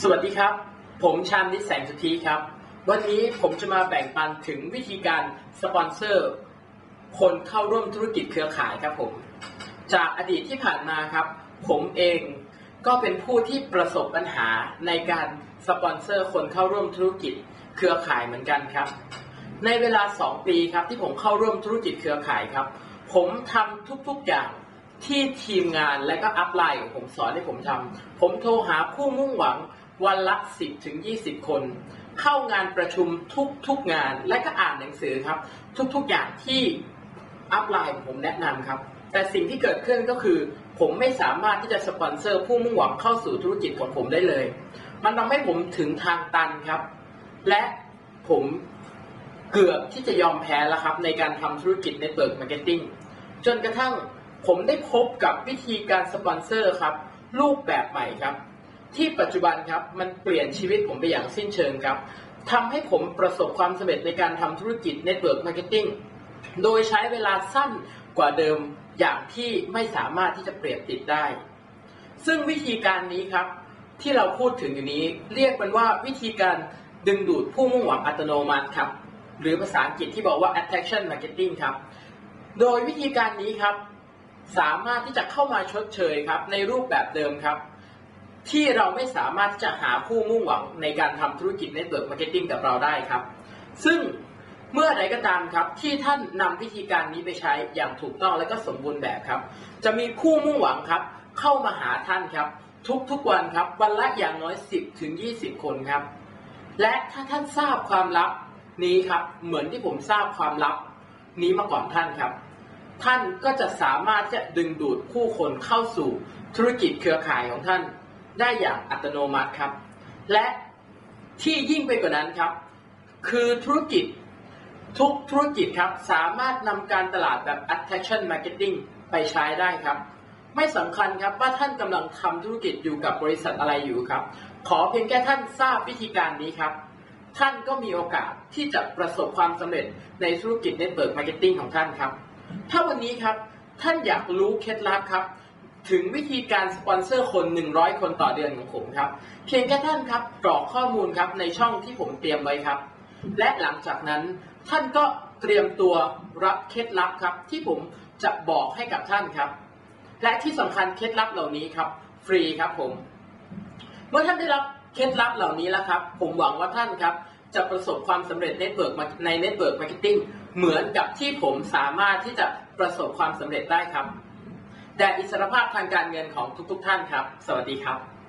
สวัสดีครับ ผมชามนิดแสงสุธีครับ วันนี้ผมจะมาแบ่งปันถึงวิธีการสปอนเซอร์ คนเข้าร่วมธุรกิจเครือข่ายครับผม จากอดีตที่ผ่านมาครับ ผมเองก็เป็นผู้ที่ประสบปัญหาในการสปอนเซอร์คนเข้าร่วมธุรกิจเครือข่ายเหมือนกันครับ ในเวลา 2 ปีครับที่ผมเข้าร่วมธุรกิจเครือข่ายครับ ผมทำทุกๆอย่างที่ทีมงานและก็อัพไลน์ของผมสอนให้ผมทำผมโทรหาผู้มุ่งหวัง วันละ 10ถึง20 คน เข้างานประชุมทุกๆงาน และก็อ่านหนังสือครับ ทุกๆอย่างที่อัพไลน์ผมแนะนำครับ แต่สิ่งที่เกิดขึ้นก็คือ ผมไม่สามารถที่จะสปอนเซอร์ผู้มุ่งหวังเข้าสู่ธุรกิจของผมได้เลย มันทำให้ผมถึงทางตันครับ และผมเกือบที่จะยอมแพ้แล้วครับ ในการทำธุรกิจในเปิดมาร์เก็ตติ้งจนกระทั่งผมได้พบกับวิธีการสปอนเซอร์ครับ รูปแบบใหม่ครับ ที่ปัจจุบันครับมันเปลี่ยนชีวิตผมไปอย่างสิ้นเชิงครับทำให้ผมประสบความสำเร็จในการทำธุรกิจเน็ตเวิร์กมาร์เก็ตติ้งโดยใช้เวลาสั้นกว่าเดิมอย่างที่ไม่สามารถที่จะเปรียบติดได้ ซึ่งวิธีการนี้ครับ ที่เราพูดถึงอยู่นี้ เรียกมันว่าวิธีการดึงดูดผู้มุ่งหวังอัตโนมัติครับ หรือภาษาอังกฤษที่บอกว่า attraction marketing ครับ โดยวิธีการนี้ครับ สามารถที่จะเข้ามาชดเชยครับ ในรูปแบบเดิมครับ ที่เราไม่สามารถที่จะหาผู้มุ่งหวังในการทำธุรกิจในเปิดมาร์เก็ตติ้งกับเราได้ครับ ซึ่งเมื่อใดก็ตามครับที่ท่านนำวิธีการนี้ไปใช้อย่างถูกต้องและก็สมบูรณ์แบบครับ จะมีผู้มุ่งหวังครับ เข้ามาหาท่านครับ ทุกๆวันครับวันละอย่างน้อย 10ถึง20 คนครับ และถ้าท่านทราบความลับนี้ครับ เหมือนที่ผมทราบความลับนี้มาก่อนท่านครับ ท่านก็จะสามารถจะดึงดูดผู้คนเข้าสู่ธุรกิจเครือข่ายของท่าน ได้อย่างอัตโนมัติครับ และที่ยิ่งไปกว่านั้นครับ คือธุรกิจทุกธุรกิจครับ สามารถนำการตลาดแบบ attraction marketing ไปใช้ได้ครับ ไม่สำคัญครับว่าท่านกำลังทำธุรกิจอยู่กับบริษัทอะไรอยู่ครับ ขอเพียงแค่ท่านทราบวิธีการนี้ครับ ท่านก็มีโอกาสที่จะประสบความสำเร็จในธุรกิจเน็ตเวิร์กมาร์เก็ตติ้งของท่านครับ ถ้าวันนี้ครับท่านอยากรู้เคล็ดลับครับ ถึงวิธีการสปอนเซอร์คน 100 คนต่อเดือนของผมครับ เพียงแค่ท่านครับกรอกข้อมูลครับในช่องที่ผมเตรียมไว้ครับ และหลังจากนั้นท่านก็เตรียมตัวรับเคล็ดลับครับ ที่ผมจะบอกให้กับท่านครับ และที่สำคัญเคล็ดลับเหล่านี้ครับ ฟรีครับผม เมื่อท่านได้รับเคล็ดลับเหล่านี้แล้วครับ ผมหวังว่าท่านครับจะประสบความสำเร็จเน็ตเวิร์กในเน็ตเวิร์กมาร์เก็ตติ้งเหมือนกับที่ผมสามารถที่จะประสบความสำเร็จได้ครับ แต่อิสรภาพทางการเงินของทุกๆ ท่านครับ สวัสดีครับ